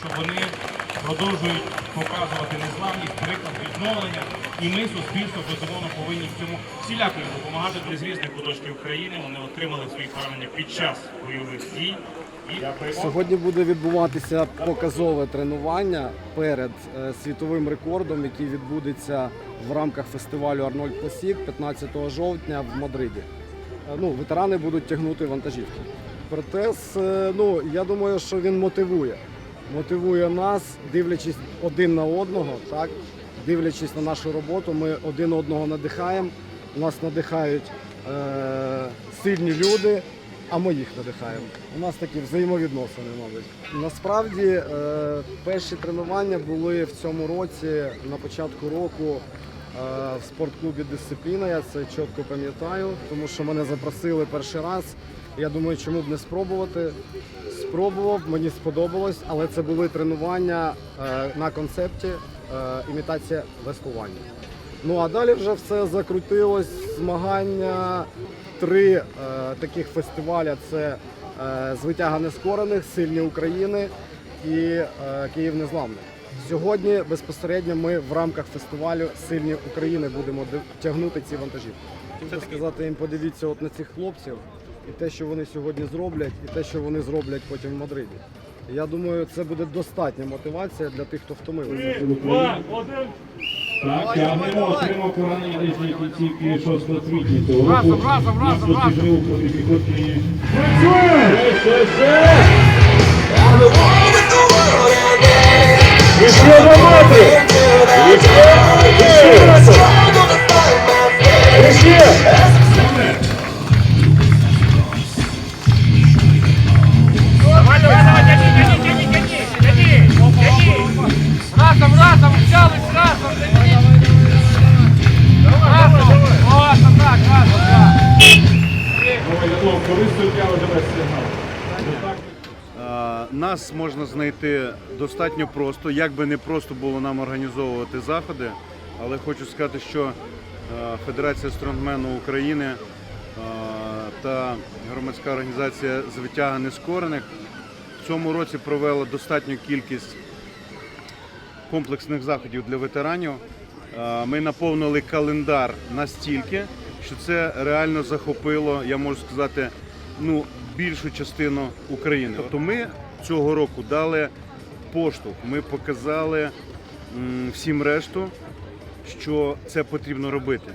що вони продовжують показувати незламність, приклад відновлення. І ми, суспільство, безумовно, повинні в цьому всіляко допомагати з різних куточків країни. Вони отримали свої поранення під час бойових дій. Сьогодні буде відбуватися показове тренування перед е, світовим рекордом, який відбудеться в рамках фестивалю Арнольд Класік 15 жовтня в Мадриді. Е, Ну, ветерани будуть тягнути вантажівки. Протез, е, ну я думаю, що він мотивує. Мотивує нас, дивлячись один на одного, так дивлячись на нашу роботу, ми один одного надихаємо. Нас надихають е, сильні люди, а ми їх надихаємо. У нас такі взаємовідносини, мабуть. Насправді е, перші тренування були в цьому році на початку року е, в спортклубі Дисципліна. Я це чітко пам'ятаю, тому що мене запросили перший раз. Я думаю, чому б не спробувати. Спробував, мені сподобалось, але це були тренування е, на концепті е, імітація веслування. Ну а далі вже все закрутилось. Змагання три е, таких фестиваля: це е, звитяга нескорених, сильні України і е, Київ Незламний. Сьогодні безпосередньо ми в рамках фестивалю Сильні України будемо тягнути ці вантажівки. Хочу сказати їм, подивіться от на цих хлопців і те, що вони сьогодні зроблять, і те, що вони зроблять потім в Мадриді. Я думаю, це буде достатня мотивація для тих, хто втомився. Так, тягнемо, отримав поранення нижньої кінцівки 6 квітня цього року. Разом, разом, разом, разом. Працює! Е, Нас можна знайти достатньо просто, як би не просто було нам організовувати заходи, але хочу сказати, що Федерація стронгмену України та громадська організація звитяга нескорених в цьому році провела достатню кількість комплексних заходів для ветеранів. Ми наповнили календар настільки, що це реально захопило, я можу сказати, ну, більшу частину України. Тобто ми цього року дали поштовх, ми показали всім решту, що це потрібно робити.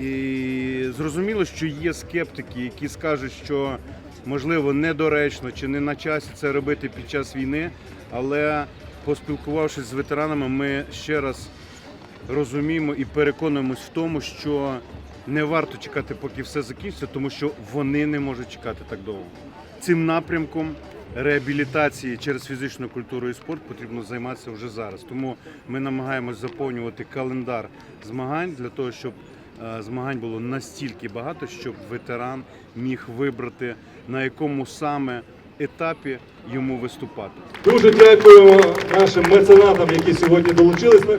І зрозуміло, що є скептики, які скажуть, що можливо недоречно чи не на часі це робити під час війни, але поспілкувавшись з ветеранами, ми ще раз розуміємо і переконуємось в тому, що не варто чекати, поки все закінчиться, тому що вони не можуть чекати так довго. Цим напрямком реабілітації через фізичну культуру і спорт потрібно займатися вже зараз. Тому ми намагаємось заповнювати календар змагань для того, щоб е, змагань було настільки багато, щоб ветеран міг вибрати на якому саме етапі йому виступати. Дуже дякуємо нашим меценатам, які сьогодні долучились. Ми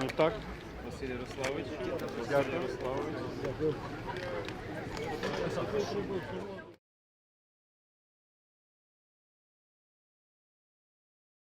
Ну так. Василь Ярославович. Ярославович.